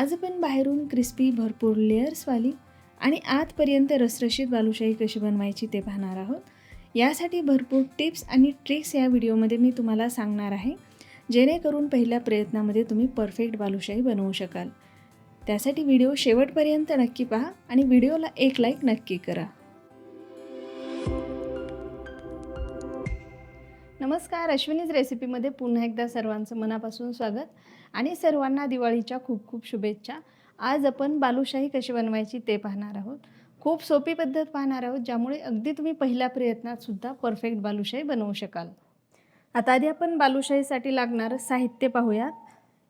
आज पण बाहेरून क्रिस्पी भरपूर लेअर्सवाली आणि आतपर्यंत रसरशीत बालुशाही कशी बनवायची ते पाहणार आहोत. यासाठी भरपूर टिप्स आणि ट्रिक्स या व्हिडिओमध्ये मी तुम्हाला सांगणार आहे. जेणेकरून पहिल्या प्रयत्नामध्ये तुम्ही परफेक्ट बालुशाही बनवू शकाल. त्यासाठी व्हिडिओ शेवटपर्यंत नक्की पहा आणि व्हिडिओला एक लाईक नक्की करा. नमस्कार अश्विनीज रेसिपीमध्ये पुन्हा एकदा सर्वांचं मनापासून स्वागत. आणि सर्वांना दिवाळीच्या खूप खूप शुभेच्छा. आज आपण बालुशाही कशी बनवायची ते पाहणार आहोत. खूप सोपी पद्धत पाहणार आहोत ज्यामुळे अगदी तुम्ही पहिल्या प्रयत्नात सुद्धा परफेक्ट बालुशाही बनवू शकाल. आता आधी आपण बालुशाहीसाठी लागणारं साहित्य पाहूयात.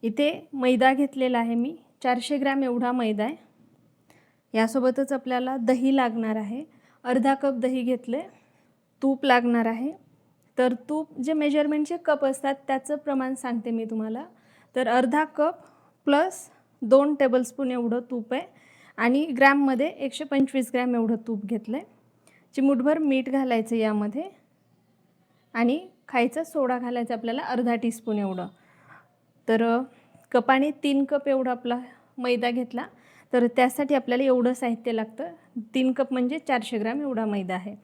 इथे मैदा घेतलेला आहे मी. चारशे ग्रॅम एवढा मैदा आहे. यासोबतच आपल्याला दही लागणार आहे. अर्धा कप दही घेतले तूप लागणार आहे. तर तूप जे मेजरमेंटचे कप असतात त्याचं प्रमाण सांगते मी तुम्हाला. तर अर्धा कप प्लस दोन टेबलस्पून एवढं तूप आहे. आणि ग्रॅममध्ये एकशे पंचवीस ग्रॅम एवढं तूप घेतलं आहे चिमूटभर मीठ घालायचं यामध्ये. आणि खायचा सोडा घालायचा आपल्याला अर्धा टीस्पून एवढं. तर कपाने तीन कप एवढा आपला मैदा घेतला. तर त्यासाठी आपल्याला एवढं साहित्य लागतं. तीन कप म्हणजे चारशे ग्रॅम एवढा मैदा आहे.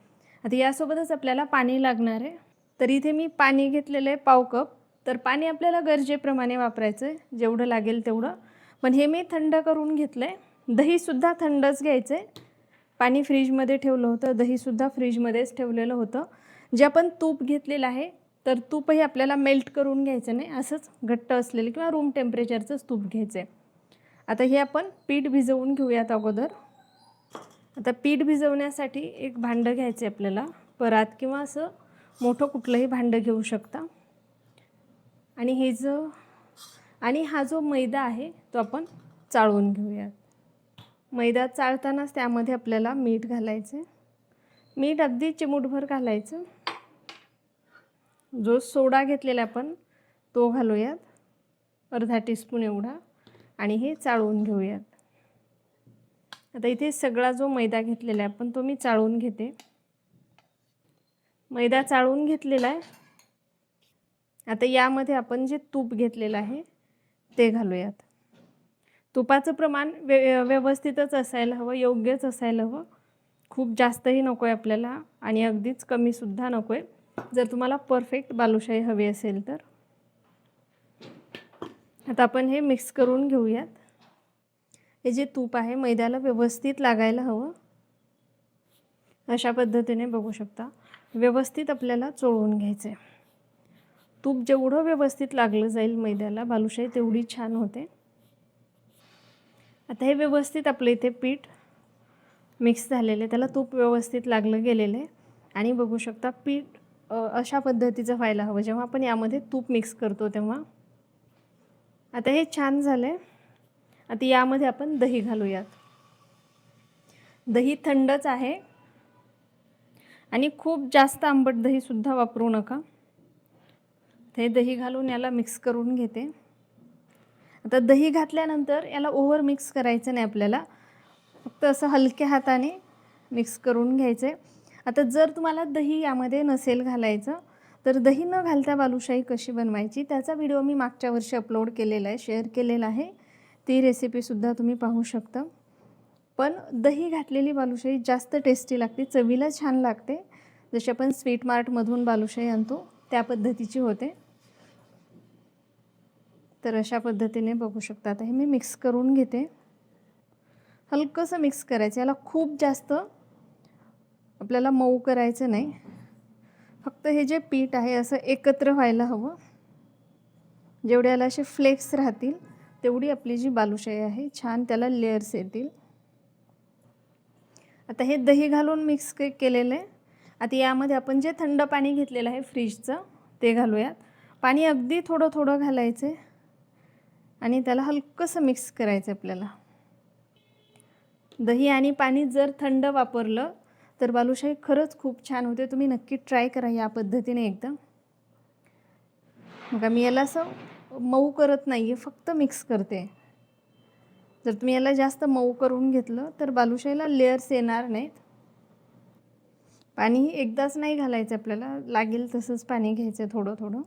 आता यासोबतच आपल्याला पाणी लागणार आहे. तर इथे मी पाणी घेतलेलं आहे पाव कप. तर पाणी आपल्याला गरजेप्रमाणे वापरायचं आहे जेवढं लागेल तेवढं. पण हे मी थंड करून घेतलं आहे दहीसुद्धा थंडच घ्यायचं आहे पाणी फ्रीजमध्ये ठेवलं होतं दहीसुद्धा फ्रीजमध्येच ठेवलेलं होतं. जे आपण तूप घेतलेलं आहे तर तूपही आपल्याला मेल्ट करून घ्यायचं नाही. असंच घट्ट असलेलं किंवा रूम टेम्परेचरचंच तूप घ्यायचं आहे आता हे आपण पीठ भिजवून घेऊयात अगोदर. आता पीठ भिजवण्यासाठी एक भांडं घ्यायचं आहे आपल्याला. परात किंवा असं मोठं कुठलंही भांडं घेऊ शकता. आणि हे जो आणि हा जो मैदा आहे तो आपण चाळून घेऊयात. मैदा चाळतानाच त्यामध्ये आपल्याला मीठ घालायचं मीठ अगदी चिमूटभर घालायचं. जो सोडा घेतलेला आपण तो घालूयात. अर्धा टीस्पून एवढा. आणि हे चाळून घेऊयात. आता इथे सगळा जो मैदा घेतलेला आहे आपण तो मी चाळून घेते. मैदा चाळून घेतलेला आहे. आता यामध्ये आपण जे तूप घेतलेलं आहे ते घालूयात. तुपाचं प्रमाण व्य व्यवस्थितच असायला हवं योग्यच असायला हवं. खूप जास्तही नको आहे आपल्याला आणि अगदीच कमीसुद्धा नको आहे जर तुम्हाला परफेक्ट बालुशाही हवी असेल तर. आता आपण हे मिक्स करून घेऊयात. हे जे तूप आहे मैद्याला व्यवस्थित लागायला हवं. अशा पद्धतीने बघू शकता. व्यवस्थित आपल्याला चोळून घ्यायचं आहे तूप जेवढं व्यवस्थित लागलं जाईल मैद्याला बालुशाही तेवढी छान होते. आता हे व्यवस्थित आपलं इथे पीठ मिक्स झालेलं आहे. त्याला तूप व्यवस्थित लागलं गेलेलं आहे. आणि बघू शकता पीठ अशा पद्धतीचं व्हायला हवं. जेव्हा आपण यामध्ये तूप मिक्स करतो तेव्हा. आता हे छान झालं आहे आता यामध्ये आपण दही घालूयात. दही थंडच आहे. आणि खूप जास्त आंबट दहीसुद्धा वापरू नका. हे दही घालून याला मिक्स करून घेते. आता दही घातल्यानंतर याला ओव्हर मिक्स करायचं नाही आपल्याला. फक्त असं हलक्या हाताने मिक्स करून घ्यायचं. आता जर तुम्हाला दही यामध्ये नसेल घालायचं तर दही न घालता बालुशाही कशी बनवायची त्याचा व्हिडिओ मी मागच्या वर्षी अपलोड केलेला आहे शेअर केलेला आहे. ती रेसिपीसुद्धा तुम्ही पाहू शकता. पण दही घातलेली बालुशाही जास्त टेस्टी लागते चवीला छान लागते. जशी आपण स्वीट मार्टमधून बालुशाही आणतो त्या पद्धतीची होते. तर अशा पद्धतीने बघू शकता. आता हे मी मिक्स करून घेते. हलकंसं मिक्स करायचं. याला खूप जास्त आपल्याला मऊ करायचं नाही. फक्त हे जे पीठ आहे असं एकत्र व्हायला हवं. जेवढे याला असे फ्लेक्स राहतील तेवढी आपली जी बालुशाही आहे छान त्याला लेअर्स येतील. आता हे दही घालून मिक्स के केलेलं. आहे आता यामध्ये आपण जे थंड पाणी घेतलेलं आहे फ्रीजचं ते घालूयात. पाणी अगदी थोडं थोडं घालायचं. आहे आणि त्याला हलकंसं मिक्स करायचं आपल्याला. दही आणि पाणी जर थंड वापरलं तर बालुशाही खरंच खूप छान होते. तुम्ही नक्की ट्राय करा या पद्धतीने एकदम बघा मी याला असं मऊ करत नाही आहे फक्त मिक्स करते. जर तुम्ही याला जास्त मऊ करून घेतलं तर बालुशाहीला लेअर्स येणार नाहीत. पाणी एकदाच नाही घालायचं आपल्याला. लागेल तसंच पाणी घ्यायचं थोडं थोडं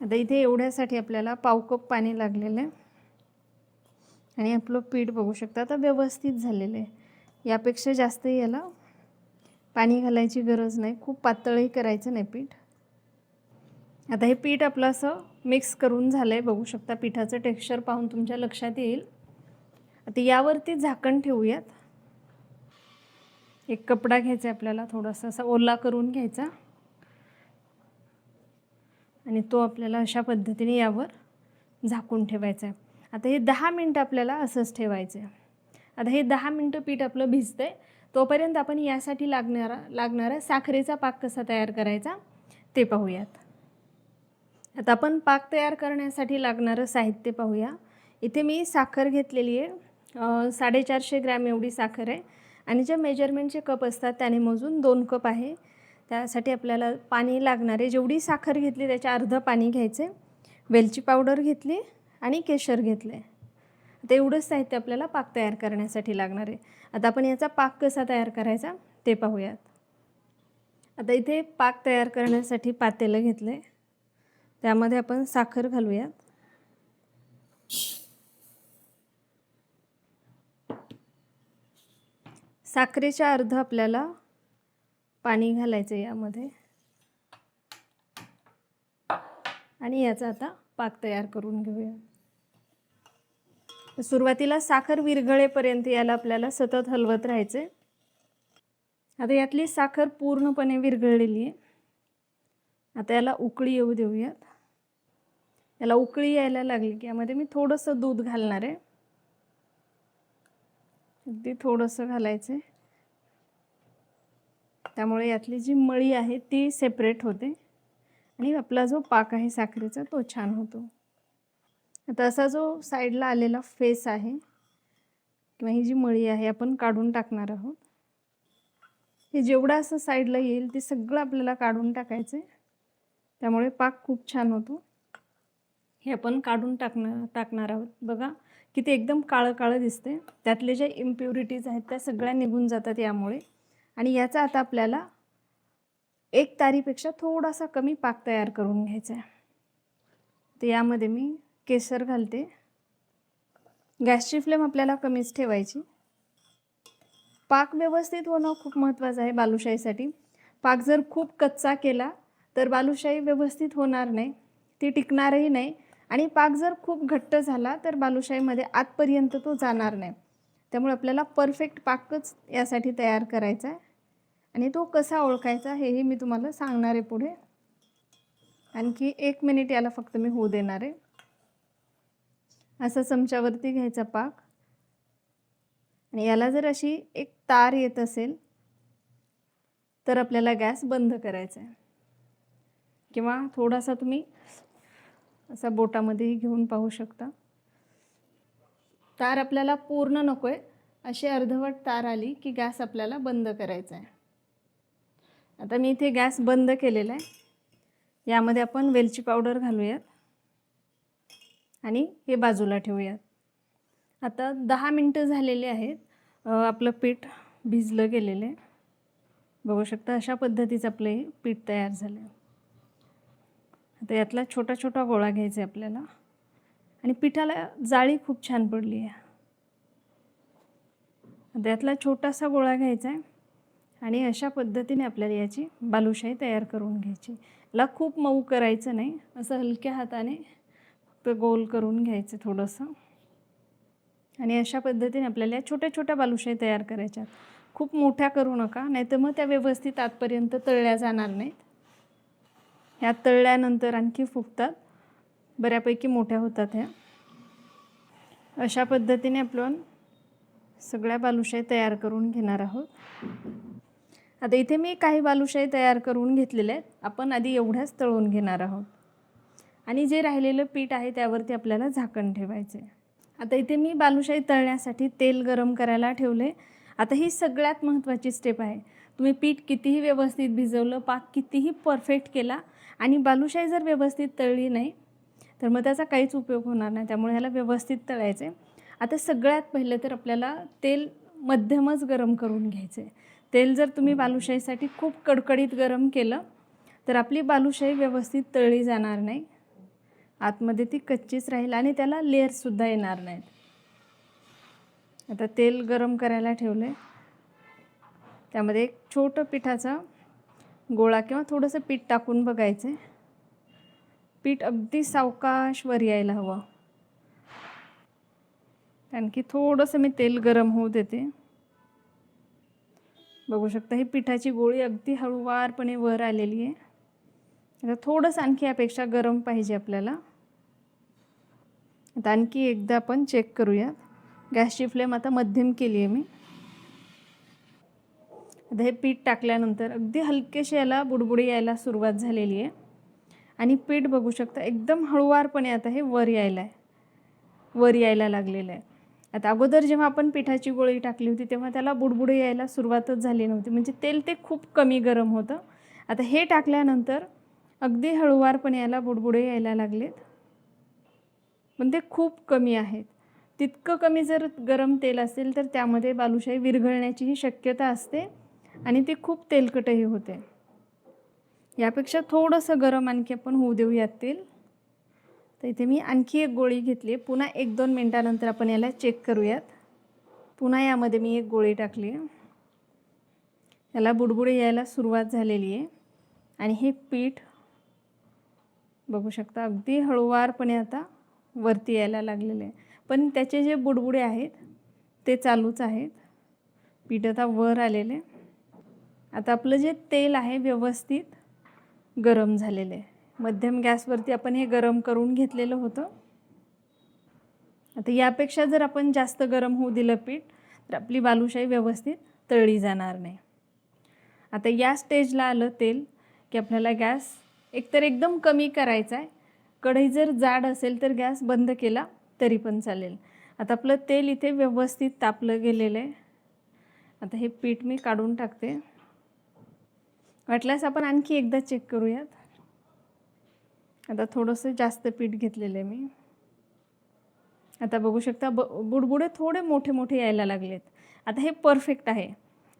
आता इथे एवढ्यासाठी आपल्याला पाव कप पाणी लागलेलं आहे. आणि आपलं पीठ बघू शकता आता व्यवस्थित झालेलं आहे. यापेक्षा जास्त याला पाणी घालायची गरज नाही. खूप पातळही करायचं नाही पीठ. आता हे पीठ आपलं असं मिक्स करून झालं आहे बघू शकता पिठाचं टेक्स्चर पाहून तुमच्या लक्षात येईल. आता यावरती झाकण ठेवूयात. एक कपडा घ्यायचा आहे आपल्याला थोडासा असा ओला करून घ्यायचा. आणि तो आपल्याला अशा पद्धतीने यावर झाकून ठेवायचा आहे आता हे दहा मिनटं आपल्याला असंच ठेवायचं आहे आता हे दहा मिनटं पीठ आपलं भिजतं आहे तोपर्यंत आपण यासाठी लागणारा लागणारा साखरेचा पाक कसा तयार करायचा ते पाहूयात. आता आपण पाक तयार करण्यासाठी लागणारं साहित्य पाहूया. इथे मी साखर घेतलेली आहे. साडेचारशे ग्रॅम एवढी साखर आहे. आणि जे मेजरमेंटचे कप असतात त्याने मोजून दोन कप आहे. त्यासाठी आपल्याला पाणी लागणारे जेवढी साखर घेतली त्याच्या अर्धं पाणी घ्यायचे वेलची पावडर घेतली आणि केशर घेतले. आता एवढंच साहित्य आपल्याला पाक तयार करण्यासाठी लागणार आहे. आता आपण याचा पाक कसा तयार करायचा ते पाहूयात. आता इथे पाक तयार करण्यासाठी पातेलं घेतलं आहे त्यामध्ये आपण साखर घालूयात. साखरेच्या अर्ध आपल्याला पाणी घालायचं यामध्ये. आणि याचा आता पाक तयार करून घेऊया. सुरुवातीला साखर विरघळेपर्यंत याला आपल्याला सतत हलवत राहायचे आता यातली साखर पूर्णपणे विरघळलेली आहे. आता याला उकळी येऊ देऊयात. याला उकळी यायला लागली की यामध्ये मी थोडंसं दूध घालणार आहे. अगदी थोडंसं घालायचं आहे त्यामुळे यातली जी मळी आहे ती सेपरेट होते. आणि आपला जो पाक आहे साखरेचा तो छान होतो. आता असा जो साईडला आलेला फेस आहे किंवा ही जी मळी आहे आपण काढून टाकणार आहोत. हे जेवढं असं साईडला येईल ते सगळं आपल्याला काढून टाकायचं आहे त्यामुळे पाक खूप छान होतो. हे आपण काढून टाकणार टाकणार आहोत. बघा की ते एकदम काळं काळं दिसते त्यातले ज्या इम्प्युरिटीज आहेत त्या सगळ्या निघून जातात यामुळे. आणि याचा आता आपल्याला एक तारीपेक्षा थोडासा कमी पाक तयार करून घ्यायचा आहे. तर यामध्ये मी केसर घालते. गॅसची फ्लेम आपल्याला कमीच ठेवायची. पाक व्यवस्थित होणं खूप महत्त्वाचं आहे बालुशाहीसाठी. पाक जर खूप कच्चा केला तर बालुशाही व्यवस्थित होणार नाही. ती टिकणारही नाही. आणि पाक जर खूप घट्ट झाला तर बालुशाहीमध्ये आतपर्यंत तो जाणार नाही. त्यामुळे आपल्याला परफेक्ट पाकच यासाठी तयार करायचा आहे. आणि तो कसा ओळखायचा हेही मी तुम्हाला सांगणार आहे पुढे. आणखी एक मिनिट याला फक्त मी होऊ देणार आहे. असा चमच्यावरती घ्यायचा पाक. आणि याला जर अशी एक तार येत असेल तर आपल्याला गॅस बंद करायचा आहे. किंवा थोडासा तुम्ही असा बोटामध्येही घेऊन पाहू शकता. तार आपल्याला पूर्ण नको आहे अशी अर्धवट तार आली की गॅस आपल्याला बंद करायचा आहे. आता मी इथे गॅस बंद केलेला आहे. यामध्ये आपण वेलची पावडर घालूयात. आणि हे बाजूला ठेवूयात. आता दहा मिनटं झालेले आहेत. आपलं पीठ भिजलं गेलेलं आहे. बघू शकता अशा पद्धतीचं आपलं हे पीठ तयार झालं आहे. आता यातला छोटा छोटा गोळा घ्यायचा आहे आपल्याला. आणि पिठाला जाळी खूप छान पडली आहे. आता यातला छोटासा गोळा घ्यायचा आहे. आणि अशा पद्धतीने आपल्याला याची बालुशाही तयार करून घ्यायची. याला खूप मऊ करायचं नाही. असं हलक्या हाताने फक्त गोल करून घ्यायचं थोडंसं. आणि अशा पद्धतीने आपल्याला या छोट्या छोट्या बालुशाही तयार करायच्या. खूप मोठ्या करू नका नाहीतर मग त्या व्यवस्थित आतपर्यंत तळल्या जाणार नाहीत. ह्या तळल्यानंतर आणखी फुगतात. बऱ्यापैकी मोठ्या होतात ह्या. अशा पद्धतीने आपण सगळ्या बालुशाही तयार करून घेणार आहोत. आता इथे मी काही बालुशाही तयार करून घेतलेले आहेत. आपण आधी एवढ्याच तळून घेणार आहोत. आणि जे राहिलेलं पीठ आहे त्यावरती आपल्याला झाकण ठेवायचं आहे आता इथे मी बालुशाही तळण्यासाठी तेल गरम करायला ठेवले. आता ही सगळ्यात महत्त्वाची स्टेप आहे. तुम्ही पीठ कितीही व्यवस्थित भिजवलं पाक कितीही परफेक्ट केला आणि बालुशाही जर व्यवस्थित तळली नाही तर मग त्याचा काहीच उपयोग होणार नाही. त्यामुळे ह्याला व्यवस्थित तळायचं आहे आता सगळ्यात पहिलं तर आपल्याला तेल मध्यमच गरम करून घ्यायचं आहे तेल जर तुम्ही बालुशाहीसाठी खूप कडकडीत गरम केलं तर आपली बालुशाही व्यवस्थित तळली जाणार नाही. आतमध्ये ती कच्चीच राहील आणि त्याला लेअरसुद्धा येणार नाहीत. आता तेल गरम करायला ठेवलं आहे त्यामध्ये एक छोटं पिठाचा गोळा किंवा थोडंसं पीठ टाकून बघायचं आहे पीठ अगदी सावकाश वर यायला हवं. आणखी थोडंसं मी तेल गरम होऊ देते. बघू शकता ही पिठाची गोळी अगदी हळूवारपणे वर आलेली आहे. आता थोडंसं आणखी यापेक्षा गरम पाहिजे आपल्याला. आता आणखी एकदा आपण चेक करूयात. गॅसची फ्लेम आता मध्यम केली आहे मी. आता हे पीठ टाकल्यानंतर अगदी हलकेशी याला बुडबुडी यायला सुरुवात झालेली आहे. आणि पीठ बघू शकता एकदम हळूवारपणे आता हे वर यायला आहे वर यायला लागलेलं आहे. आता अगोदर जेव्हा आपण पिठाची गोळी टाकली होती तेव्हा त्याला बुडबुडे यायला सुरुवातच झाली नव्हती. म्हणजे तेल ते खूप कमी गरम होतं. आता हे टाकल्यानंतर अगदी हळूवारपणे याला बुडबुडे यायला लागलेत. पण ते खूप कमी आहेत. तितकं कमी जर गरम तेल असेल तर त्यामध्ये बालुशाही विरघळण्याचीही शक्यता असते आणि ती खूप तेलकटही होते. यापेक्षा थोडंसं गरम आणखी आपण होऊ देऊयात तेल. तर इथे मी आणखी एक गोळी घेतली आहे. पुन्हा एक दोन मिनटानंतर आपण याला चेक करूयात. पुन्हा यामध्ये मी एक गोळी टाकली आहे. याला बुडबुडे यायला सुरुवात झालेली आहे. आणि हे पीठ बघू शकता अगदी हळूवारपणे आता वरती यायला लागलेले आहे. पण त्याचे जे बुडबुडे आहेत ते चालूच आहेत. पीठ आता वर आलेले आता आपलं जे तेल आहे व्यवस्थित गरम झालेलं आहे. मध्यम गॅसवरती आपण हे गरम करून घेतलेलं होतं. आता यापेक्षा जर आपण जास्त गरम होऊ दिलं पीठ तर आपली बालुशाही व्यवस्थित तळली जाणार नाही. आता या स्टेजला आलं तेल की आपल्याला गॅस एकतर एकदम कमी करायचा आहे कढई जर जाड असेल तर गॅस बंद केला तरी पण चालेल. आता आपलं तेल इथे व्यवस्थित तापलं गेलेलं आहे. आता हे पीठ मी काढून टाकते. वाटल्यास आपण आणखी एकदा चेक करूयात. आता थोडंसं जास्त पीठ घेतलेलं आहे मी. आता बघू शकता ब बुडबुडे थोडे मोठे मोठे यायला लागलेत. आता हे परफेक्ट आहे.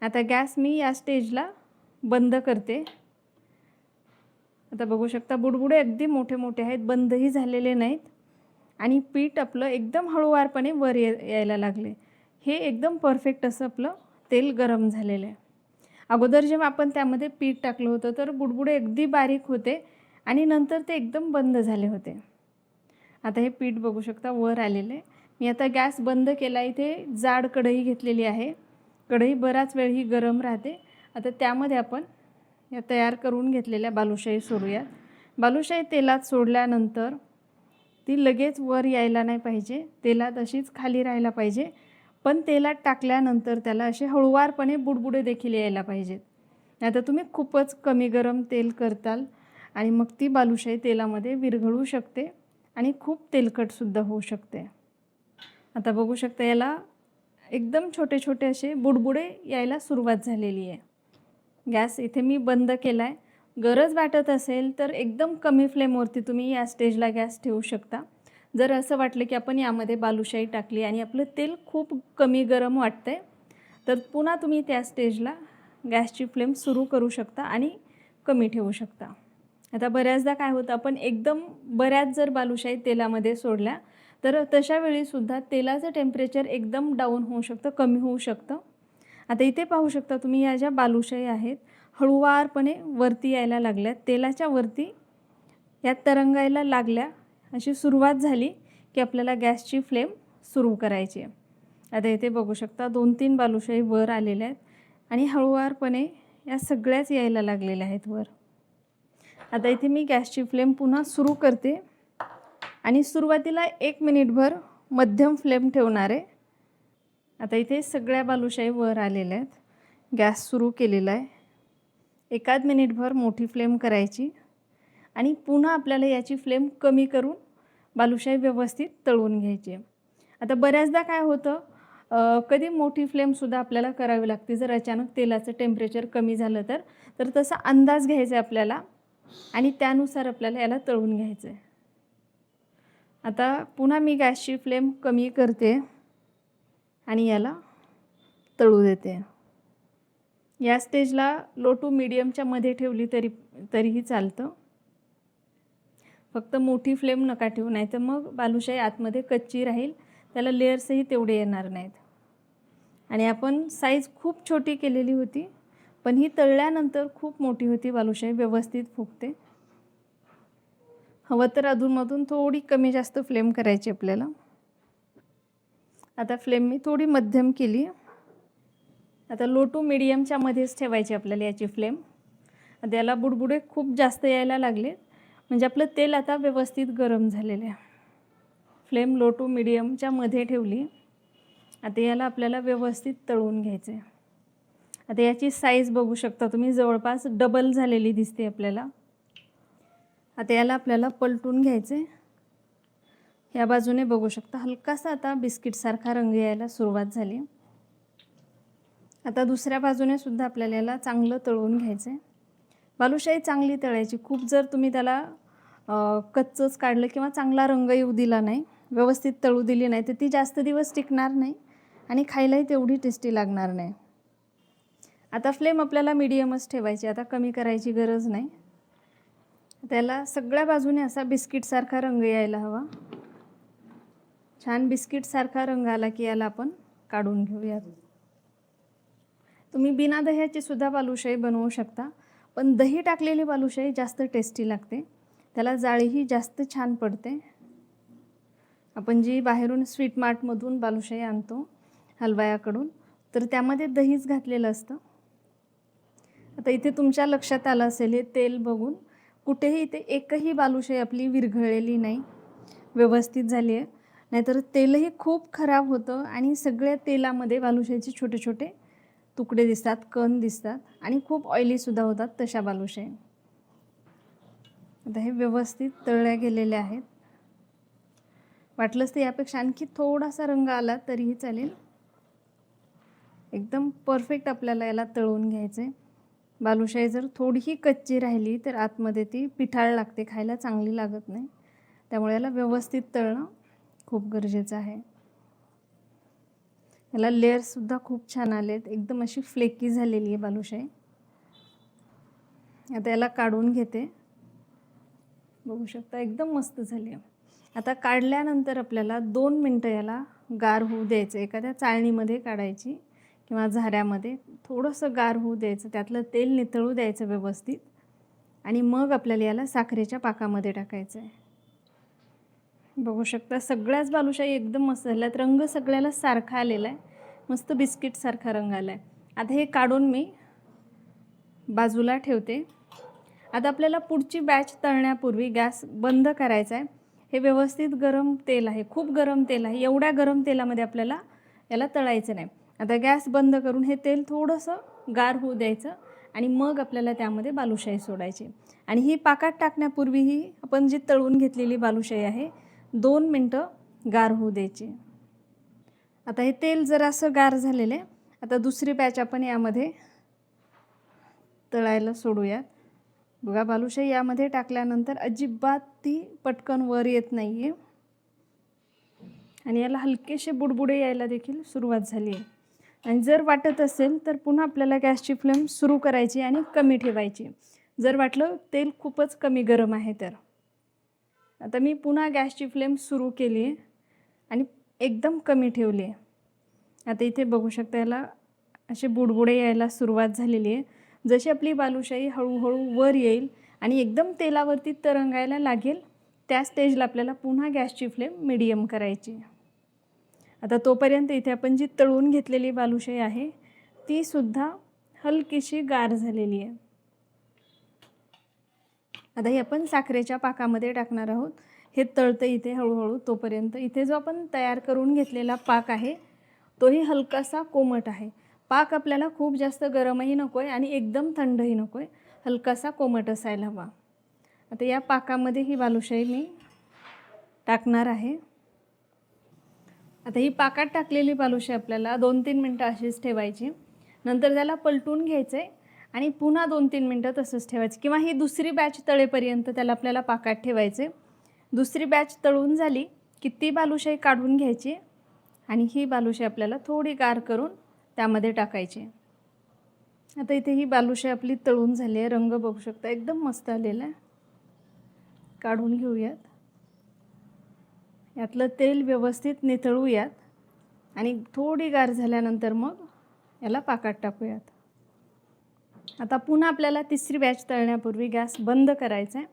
आता गॅस मी या स्टेजला बंद करते. आता बघू शकता बुडबुडे अगदी मोठे मोठे आहेत बंदही झालेले नाहीत. आणि पीठ आपलं एकदम हळूवारपणे वर ये यायला लागले. हे एकदम परफेक्ट असं आपलं तेल गरम झालेलं आहे. अगोदर जेव्हा आपण त्यामध्ये पीठ टाकलं होतं तर बुडबुडे अगदी बारीक होते. आणि नंतर ते एकदम बंद झाले होते. आता हे पीठ बघू शकता वर आलेले. मी आता गॅस बंद केला इथे जाड कढई घेतलेली आहे. कढई बराच वेळ ही गरम राहते. आता त्यामध्ये आपण या तयार करून घेतलेल्या बालुशाही सोडूयात. बालुशाही तेलात सोडल्यानंतर ती लगेच वर यायला नाही पाहिजे. तेलात अशीच खाली राहायला पाहिजे. पण तेलात टाकल्यानंतर त्याला असे हळूवारपणे बुडबुडे देखील यायला पाहिजेत. आता तुम्ही खूपच कमी गरम तेल करताल. आणि मग ती बालुशाही तेलामध्ये विरघळू शकते आणि खूप तेलकटसुद्धा होऊ शकते. आता बघू शकता याला एकदम छोटे छोटे असे बुडबुडे यायला सुरुवात झालेली आहे. गॅस इथे मी बंद केला आहे गरज वाटत असेल तर एकदम कमी फ्लेमवरती तुम्ही या स्टेजला गॅस ठेवू शकता. जर असं वाटलं की आपण यामध्ये बालुशाही टाकली आणि आपलं तेल खूप कमी गरम वाटतं आहे तर पुन्हा तुम्ही त्या स्टेजला गॅसची फ्लेम सुरू करू शकता आणि कमी ठेवू शकता. आता बऱ्याचदा काय होतं आपण एकदम बऱ्याच जर बालुशाही तेलामध्ये सोडल्या तर तशा वेळीसुद्धा तेलाचं टेम्परेचर एकदम डाऊन होऊ शकतं कमी होऊ शकतं. आता इथे पाहू शकता तुम्ही या ज्या बालुशाही आहेत हळूवारपणे वरती यायला लागल्या. तेलाच्या वरती या तरंगायला लागल्या. अशी सुरुवात झाली की आपल्याला गॅसची फ्लेम सुरू करायची आहे. आता इथे बघू शकता दोन तीन बालुशाही वर आलेल्या आहेत आणि हळूवारपणे या सगळ्याच यायला लागलेल्या आहेत वर. आता इथे मी गॅसची फ्लेम पुन्हा सुरू करते. आणि सुरुवातीला एक मिनिटभर मध्यम फ्लेम ठेवणार आहे. आता इथे सगळ्या बालुशाही वर आलेल्या आहेत. गॅस सुरू केलेला आहे. एकाच मिनिटभर मोठी फ्लेम करायची. आणि पुन्हा आपल्याला याची फ्लेम कमी करून बालुशाही व्यवस्थित तळून घ्यायची आता बऱ्याचदा काय होतं कधी मोठी फ्लेमसुद्धा आपल्याला करावी लागते. जर अचानक तेलाचं टेम्परेचर कमी झालं तर तर तसा अंदाज घ्यायचा आहे आपल्याला. आणि त्यानुसार आपल्याला याला तळून घ्यायचं आहे आता पुन्हा मी गॅसची फ्लेम कमी करते आणि याला तळू देते. या स्टेजला लो टू मिडियमच्या मध्ये ठेवली तरी तरीही चालतं. फक्त मोठी फ्लेम नका ठेवू नाही तर मग बालुशाही आतमध्ये कच्ची राहील त्याला लेअर्सही तेवढे येणार नाहीत. आणि आपण साईज खूप छोटी केलेली होती पण ही तळल्यानंतर खूप मोठी होती बालुशाही व्यवस्थित फुगते. हवं तर अधूनमधून थोडी कमी जास्त फ्लेम करायची आपल्याला. आता फ्लेम मी थोडी मध्यम केली. आता लो टू मिडियमच्या मध्येच ठेवायची आपल्याला याची फ्लेम. आता याला बुडबुडे खूप जास्त यायला लागले. म्हणजे आपलं तेल आता व्यवस्थित गरम झालेलं आहे. फ्लेम लो टू मिडियमच्या मध्ये ठेवली. आता याला आपल्याला व्यवस्थित तळून घ्यायचं आहे आता याची साईज बघू शकता तुम्ही. जवळपास डबल झालेली दिसते आपल्याला. आता याला आपल्याला पलटून घ्यायचे. ह्या या बाजूने बघू शकता. हलकासा आता बिस्किटसारखा रंग यायला सुरुवात झाली. आता दुसऱ्या बाजूने सुद्धा आपल्याला याला चांगलं तळून घ्यायचं आहे बालुशाही चांगली तळायची. खूप जर तुम्ही त्याला कच्चंच काढलं किंवा चांगला रंग येऊ दिला नाही व्यवस्थित तळू दिली नाही तर ती जास्त दिवस टिकणार नाही आणि खायलाही तेवढी टेस्टी लागणार नाही. आता फ्लेम आपल्याला मिडियमच ठेवायची आता कमी करायची गरज नाही. त्याला सगळ्या बाजूने असा बिस्किटसारखा रंग यायला हवा. छान बिस्किटसारखा रंग आला की याला आपण काढून घेऊयात तुम्ही बिना दह्याची सुद्धा बालुशाही बनवू शकता पण दही टाकलेली बालुशाही जास्त टेस्टी लागते. त्याला जाळीही जास्त छान पडते. आपण जी बाहेरून स्वीट मार्टमधून बालुशाही आणतो हलवायाकडून तर त्यामध्ये दहीच घातलेलं असतं. आता इथे तुमच्या लक्षात आलं असेल हे तेल बघून. कुठेही इथे एकही बालुशाही आपली विरघळलेली नाही. व्यवस्थित झाली आहे. नाहीतर तेलही खूप खराब होतं आणि सगळ्या तेलामध्ये बालुशाहीचे छोटे छोटे तुकडे दिसतात कण दिसतात आणि खूप ऑइलीसुद्धा होतात तशा बालुशाही. आता हे व्यवस्थित तळल्या गेलेल्या आहेत. वाटलंच तर यापेक्षा आणखी थोडासा रंग आला तरीही चालेल. एकदम परफेक्ट आपल्याला याला तळून घ्यायचं आहे बालुशाही जर थोडीही कच्ची राहिली तर आतमध्ये ती पिठाळ लागते खायला चांगली लागत नाही. त्यामुळे याला व्यवस्थित तळणं खूप गरजेचं आहे. याला लेअर्ससुद्धा खूप छान आलेत. एकदम अशी फ्लेकी झालेली आहे बालुशाही. आता याला काढून घेते. बघू शकता एकदम मस्त झाली आहे. आता काढल्यानंतर आपल्याला दोन मिनटं याला गार होऊ द्यायचं एखाद्या चाळणीमध्ये काढायची. किंवा झाऱ्यामध्ये थोडंसं गार होऊ द्यायचं त्यातलं तेल नितळू द्यायचं व्यवस्थित आणि मग आपल्याला याला साखरेच्या पाकामध्ये टाकायचं आहे बघू शकता सगळ्याच बालुशाही एकदम मस्त झाल्यात रंग सगळ्याला सारखा आलेला आहे मस्त बिस्किटसारखा रंग आला आहे आता हे काढून मी बाजूला ठेवते. आता आपल्याला पुढची बॅच तळण्यापूर्वी गॅस बंद करायचा आहे हे व्यवस्थित गरम तेल आहे. खूप गरम तेल आहे. एवढ्या गरम तेलामध्ये आपल्याला याला तळायचं नाही. आता गॅस बंद करून हे तेल थोडंसं गार होऊ द्यायचं आणि मग आपल्याला त्यामध्ये बालुशाही सोडायची. आणि ही पाकात टाकण्यापूर्वीही आपण जी तळून घेतलेली बालुशाही आहे दोन मिनटं गार होऊ द्यायची. आता हे तेल जरासं गार झालेलं आहे. आता दुसरी बॅच आपण यामध्ये तळायला सोडूयात. बघा बालुशाही यामध्ये टाकल्यानंतर अजिबात ती पटकन वर येत नाही आहे आणि याला हलकेसे बुडबुडे यायला देखील सुरुवात झाली आहे. आणि जर वाटत असेल तर पुन्हा आपल्याला गॅसची फ्लेम सुरू करायची आणि कमी ठेवायची. जर वाटलं तेल खूपच कमी गरम आहे तर. आता मी पुन्हा गॅसची फ्लेम सुरू केली आहे आणि एकदम कमी ठेवली. आहे आता इथे बघू शकता याला असे बुडबुडे यायला सुरुवात झालेली आहे. जशी आपली बालुशाही हळूहळू वर येईल आणि एकदम तेलावरती तरंगायला लागेल त्या स्टेजला आपल्याला पुन्हा गॅसची फ्लेम मिडियम करायची. आता तोपर्यंत इथे आपण जी तळून घेतलेली बालुशाही आहे ती सुद्धा हलकीशी गार झालेली आहे. आता ही आपण साखरेच्या पाकामध्ये टाकणार आहोत. हे तळतं इथे हळूहळू तोपर्यंत. इथे जो आपण तयार करून घेतलेला पाक आहे तोही हलकासा कोमट आहे. पाक आपल्याला खूप जास्त गरमही नको आहे आणि एकदम थंडही नको आहे हलकासा कोमट असायला हवा. आता या पाकामध्ये ही बालुशाही मी टाकणार आहे. आता ही पाकात टाकलेली बालुशाही आपल्याला दोन तीन मिनटं अशीच ठेवायची. नंतर त्याला पलटून घ्यायचं आहे आणि पुन्हा दोन तीन मिनटं तसंच ठेवायचं. किंवा ही दुसरी बॅच तळेपर्यंत त्याला आपल्याला पाकात ठेवायचे दुसरी बॅच तळून झाली की ती बालुशाही काढून घ्यायची आणि ही बालुशाही आपल्याला थोडी गार करून त्यामध्ये टाकायची. आता इथे ही बालुशाही आपली तळून झाली आहे. रंग बघू शकता एकदम मस्त आलेला आहे. काढून घेऊयात. यातलं तेल व्यवस्थित नितळूयात आणि थोडी गार झाल्यानंतर मग याला पाकात टाकूयात. आता पुन्हा आपल्याला तिसरी बॅच तळण्यापूर्वी गॅस बंद करायचा आहे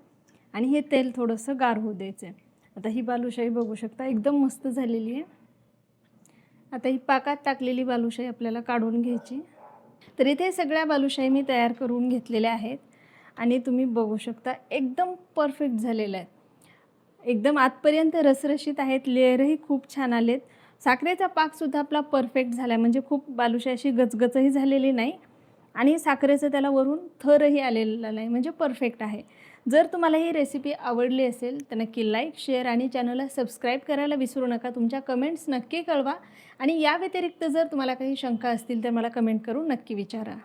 आणि हे तेल थोडंसं गार होऊ द्यायचं आहे आता ही बालुशाही बघू शकता एकदम मस्त झालेली आहे. आता ही पाकात टाकलेली बालुशाही आपल्याला काढून घ्यायची. तर इथे सगळ्या बालुशाही मी तयार करून घेतलेल्या आहेत आणि तुम्ही बघू शकता एकदम परफेक्ट झालेल्या आहेत. एकदम आतपर्यंत रसरशीत आहेत लेअरही खूप छान आलेत. साखरेचा पाकसुद्धा आपला परफेक्ट झाला आहे म्हणजे खूप बालुशाही अशी गचगचही झालेली नाही आणि साखरेचं त्याला वरून थरही आलेला नाही म्हणजे परफेक्ट आहे. जर तुम्हाला ही रेसिपी आवडली असेल तर नक्की लाईक शेअर आणि चॅनलला सबस्क्राईब करायला विसरू नका. तुमच्या कमेंट्स नक्की कळवा. आणि या व्यतिरिक्त जर तुम्हाला काही शंका असतील तर मला कमेंट करून नक्की विचारा.